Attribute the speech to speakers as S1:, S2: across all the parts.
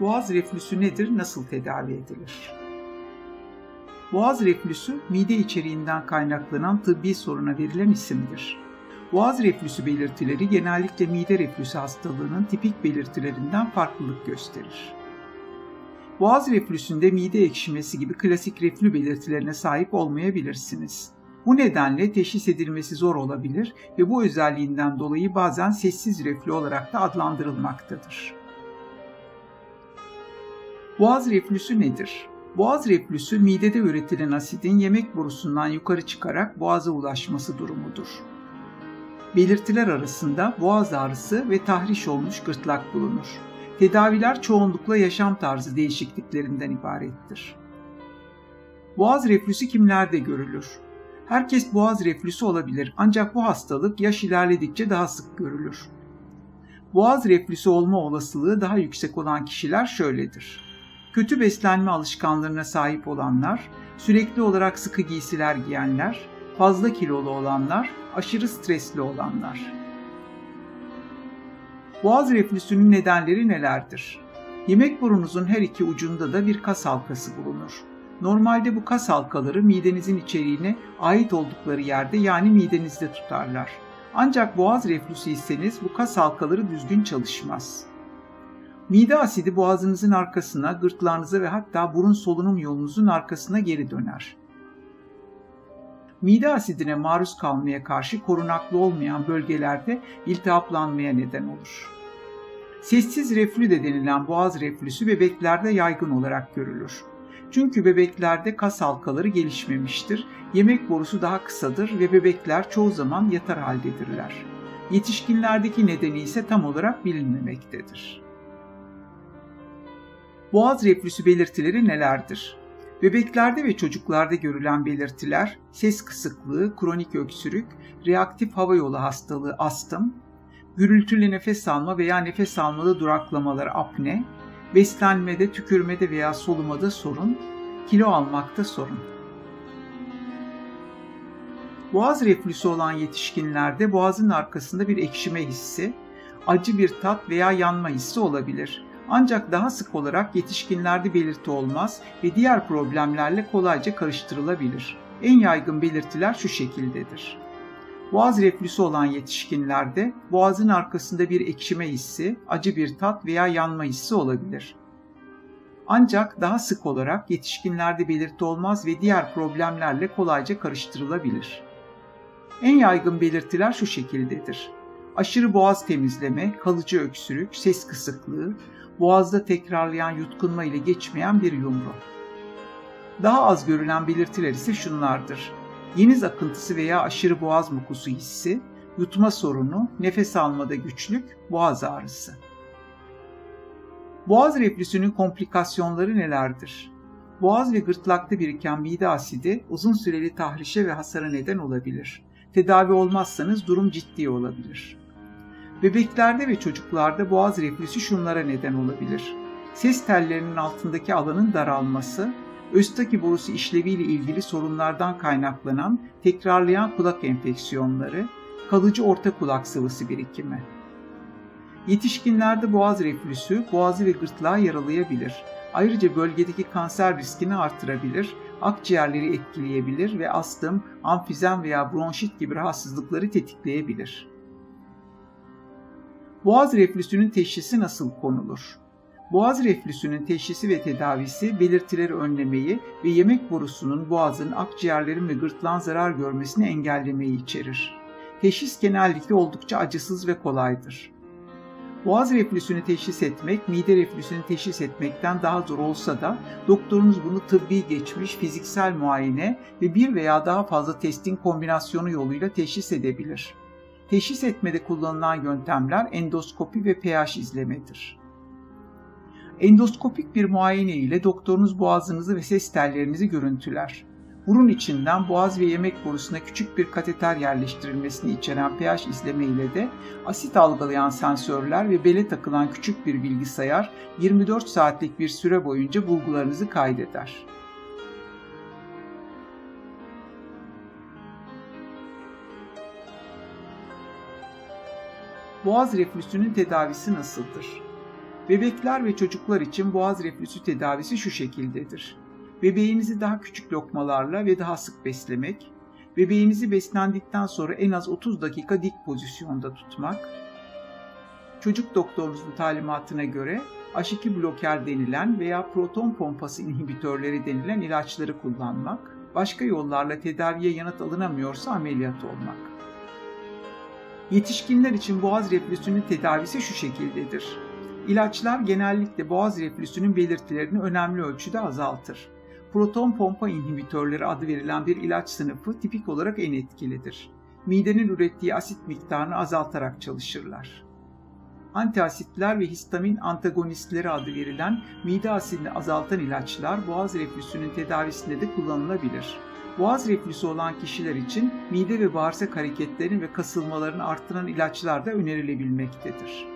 S1: Boğaz reflüsü nedir, nasıl tedavi edilir? Boğaz reflüsü, mide içeriğinden kaynaklanan tıbbi soruna verilen isimdir. Boğaz reflüsü belirtileri genellikle mide reflüsü hastalığının tipik belirtilerinden farklılık gösterir. Boğaz reflüsünde mide ekşimesi gibi klasik reflü belirtilerine sahip olmayabilirsiniz. Bu nedenle teşhis edilmesi zor olabilir ve bu özelliğinden dolayı bazen sessiz reflü olarak da adlandırılmaktadır. Boğaz reflüsü nedir? Boğaz reflüsü midede üretilen asidin yemek borusundan yukarı çıkarak boğaza ulaşması durumudur. Belirtiler arasında boğaz ağrısı ve tahriş olmuş gırtlak bulunur. Tedaviler çoğunlukla yaşam tarzı değişikliklerinden ibarettir. Boğaz reflüsü kimlerde görülür? Herkes boğaz reflüsü olabilir ancak bu hastalık yaş ilerledikçe daha sık görülür. Boğaz reflüsü olma olasılığı daha yüksek olan kişiler şöyledir. Kötü beslenme alışkanlarına sahip olanlar, sürekli olarak sıkı giysiler giyenler, fazla kilolu olanlar, aşırı stresli olanlar. Boğaz reflüsünün nedenleri nelerdir? Yemek burunuzun her iki ucunda da bir kas halkası bulunur. Normalde bu kas halkaları midenizin içeriğine ait oldukları yerde yani midenizde tutarlar. Ancak boğaz reflüsü iseniz bu kas halkaları düzgün çalışmaz. Mide asidi boğazınızın arkasına, gırtlağınıza ve hatta burun solunum yolunuzun arkasına geri döner. Mide asidine maruz kalmaya karşı korunaklı olmayan bölgelerde iltihaplanmaya neden olur. Sessiz reflü de denilen boğaz reflüsü bebeklerde yaygın olarak görülür. Çünkü bebeklerde kas halkaları gelişmemiştir, yemek borusu daha kısadır ve bebekler çoğu zaman yatar haldedirler. Yetişkinlerdeki nedeni ise tam olarak bilinmemektedir. Boğaz reflüsü belirtileri nelerdir? Bebeklerde ve çocuklarda görülen belirtiler ses kısıklığı, kronik öksürük, reaktif hava yolu hastalığı astım, gürültülü nefes alma veya nefes almada duraklamalar apne, beslenmede, tükürmede veya solumada sorun, kilo almakta sorun. Boğaz reflüsü olan yetişkinlerde boğazın arkasında bir ekşime hissi, acı bir tat veya yanma hissi olabilir. Ancak daha sık olarak yetişkinlerde belirti olmaz ve diğer problemlerle kolayca karıştırılabilir. En yaygın belirtiler şu şekildedir. Boğaz reflüsü olan yetişkinlerde boğazın arkasında bir ekşime hissi, acı bir tat veya yanma hissi olabilir. Ancak daha sık olarak yetişkinlerde belirti olmaz ve diğer problemlerle kolayca karıştırılabilir. En yaygın belirtiler şu şekildedir. Aşırı boğaz temizleme, kalıcı öksürük, ses kısıklığı, boğazda tekrarlayan yutkunma ile geçmeyen bir yumru. Daha az görülen belirtiler ise şunlardır. Yeniz akıntısı veya aşırı boğaz mukusu hissi, yutma sorunu, nefes almada güçlük, boğaz ağrısı. Boğaz reflüsünün komplikasyonları nelerdir? Boğaz ve gırtlakta biriken mide asidi uzun süreli tahrişe ve hasara neden olabilir. Tedavi olmazsanız durum ciddi olabilir. Bebeklerde ve çocuklarda boğaz reflüsü şunlara neden olabilir. Ses tellerinin altındaki alanın daralması, Östaki borusu işleviyle ilgili sorunlardan kaynaklanan tekrarlayan kulak enfeksiyonları, kalıcı orta kulak sıvısı birikimi. Yetişkinlerde boğaz reflüsü boğazı ve gırtlağı yaralayabilir. Ayrıca bölgedeki kanser riskini artırabilir, akciğerleri etkileyebilir ve astım, amfizem veya bronşit gibi rahatsızlıkları tetikleyebilir. Boğaz reflüsünün teşhisi nasıl konulur? Boğaz reflüsünün teşhisi ve tedavisi belirtileri önlemeyi ve yemek borusunun boğazın, akciğerlerin ve gırtlağın zarar görmesini engellemeyi içerir. Teşhis genellikle oldukça acısız ve kolaydır. Boğaz reflüsünü teşhis etmek, mide reflüsünü teşhis etmekten daha zor olsa da doktorunuz bunu tıbbi geçmiş, fiziksel muayene ve bir veya daha fazla testin kombinasyonu yoluyla teşhis edebilir. Teşhis etmede kullanılan yöntemler endoskopi ve pH izlemedir. Endoskopik bir muayene ile doktorunuz boğazınızı ve ses tellerinizi görüntüler. Burun içinden boğaz ve yemek borusuna küçük bir kateter yerleştirilmesini içeren pH izleme ile de asit algılayan sensörler ve bele takılan küçük bir bilgisayar 24 saatlik bir süre boyunca bulgularınızı kaydeder. Boğaz reflüsünün tedavisi nasıldır? Bebekler ve çocuklar için boğaz reflüsü tedavisi şu şekildedir. Bebeğinizi daha küçük lokmalarla ve daha sık beslemek, bebeğinizi beslendikten sonra en az 30 dakika dik pozisyonda tutmak, çocuk doktorunuzun talimatına göre H2 bloker denilen veya proton pompası inhibitörleri denilen ilaçları kullanmak, başka yollarla tedaviye yanıt alınamıyorsa ameliyat olmak. Yetişkinler için boğaz reflüsünün tedavisi şu şekildedir. İlaçlar genellikle boğaz reflüsünün belirtilerini önemli ölçüde azaltır. Proton pompa inhibitörleri adı verilen bir ilaç sınıfı tipik olarak en etkilidir. Midenin ürettiği asit miktarını azaltarak çalışırlar antiasitler ve histamin antagonistleri adı verilen mide asidini azaltan ilaçlar boğaz reflüsünün tedavisinde de kullanılabilir. Boğaz reflüsü olan kişiler için mide ve bağırsak hareketlerini ve kasılmalarını arttıran ilaçlar da önerilebilmektedir.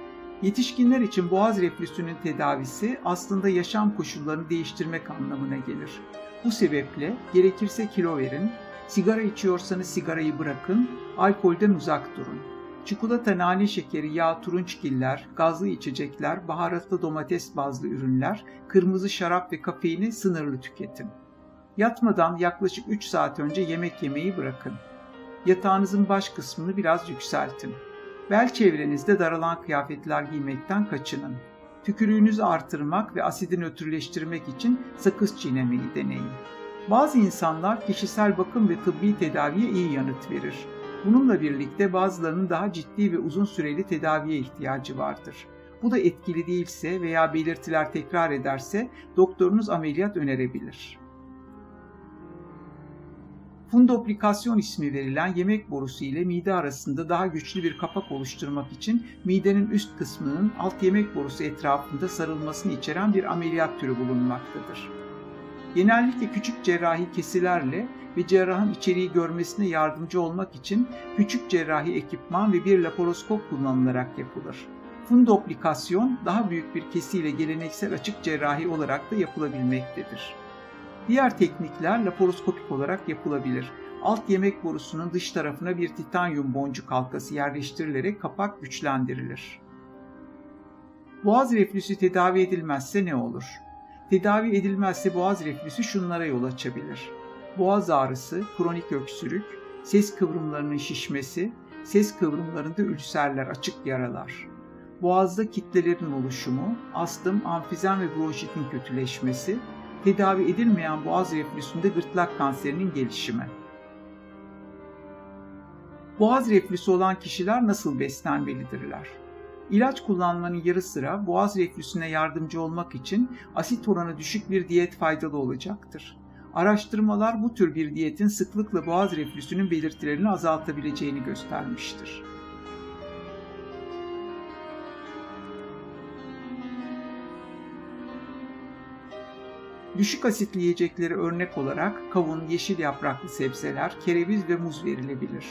S1: Yetişkinler için boğaz reflüsünün tedavisi aslında yaşam koşullarını değiştirmek anlamına gelir. Bu sebeple gerekirse kilo verin, sigara içiyorsanız sigarayı bırakın, alkolden uzak durun. Çikolata, nane şekeri, yağ, turunçgiller, gazlı içecekler, baharatlı domates bazlı ürünler, kırmızı şarap ve kafeini sınırlı tüketin. Yatmadan yaklaşık 3 saat önce yemek yemeyi bırakın. Yatağınızın baş kısmını biraz yükseltin. Bel çevrenizde daralan kıyafetler giymekten kaçının. Tükürüğünüzü artırmak ve asidi nötrleştirmek için sakız çiğnemeyi deneyin. Bazı insanlar kişisel bakım ve tıbbi tedaviye iyi yanıt verir. Bununla birlikte bazılarının daha ciddi ve uzun süreli tedaviye ihtiyacı vardır. Bu da etkili değilse veya belirtiler tekrar ederse doktorunuz ameliyat önerebilir. Fundoplikasyon ismi verilen yemek borusu ile mide arasında daha güçlü bir kapak oluşturmak için midenin üst kısmının alt yemek borusu etrafında sarılmasını içeren bir ameliyat türü bulunmaktadır. Genellikle küçük cerrahi kesilerle ve cerrahın içeriği görmesine yardımcı olmak için küçük cerrahi ekipman ve bir laparoskop kullanılarak yapılır. Fundoplikasyon daha büyük bir kesiyle geleneksel açık cerrahi olarak da yapılabilmektedir. Diğer teknikler laparoskopik olarak yapılabilir. Alt yemek borusunun dış tarafına bir titanyum boncuk halkası yerleştirilerek kapak güçlendirilir. Boğaz reflüsü tedavi edilmezse ne olur? Tedavi edilmezse boğaz reflüsü şunlara yol açabilir boğaz ağrısı, kronik öksürük, ses kıvrımlarının şişmesi, ses kıvrımlarında ülserler, açık yaralar. Boğazda kitlelerin oluşumu, astım, amfizem ve bronşitin kötüleşmesi, tedavi edilmeyen boğaz reflüsünde gırtlak kanserinin gelişimi. Boğaz reflüsü olan kişiler nasıl beslenmelidirler? İlaç kullanmanın yarı sıra boğaz reflüsüne yardımcı olmak için asit oranı düşük bir diyet faydalı olacaktır. Araştırmalar bu tür bir diyetin sıklıkla boğaz reflüsünün belirtilerini azaltabileceğini göstermiştir. Düşük asitli yiyecekleri örnek olarak kavun, yeşil yapraklı sebzeler, kereviz ve muz verilebilir.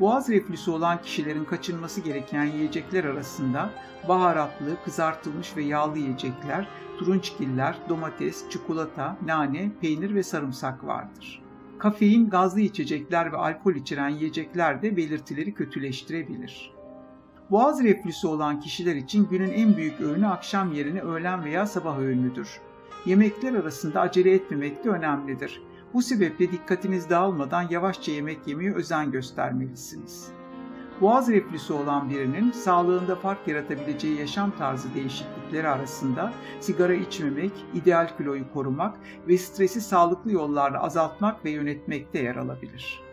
S1: Boğaz reflüsü olan kişilerin kaçınması gereken yiyecekler arasında baharatlı, kızartılmış ve yağlı yiyecekler, turunçgiller, domates, çikolata, nane, peynir ve sarımsak vardır. Kafein, gazlı içecekler ve alkol içeren yiyecekler de belirtileri kötüleştirebilir. Boğaz reflüsü olan kişiler için günün en büyük öğünü akşam yerine öğlen veya sabah öğünüdür. Yemekler arasında acele etmemek de önemlidir. Bu sebeple dikkatiniz dağılmadan yavaşça yemek yemeye özen göstermelisiniz. Boğaz reflüsü olan birinin sağlığında fark yaratabileceği yaşam tarzı değişiklikleri arasında sigara içmemek, ideal kiloyu korumak ve stresi sağlıklı yollarla azaltmak ve yönetmekte yer alabilir.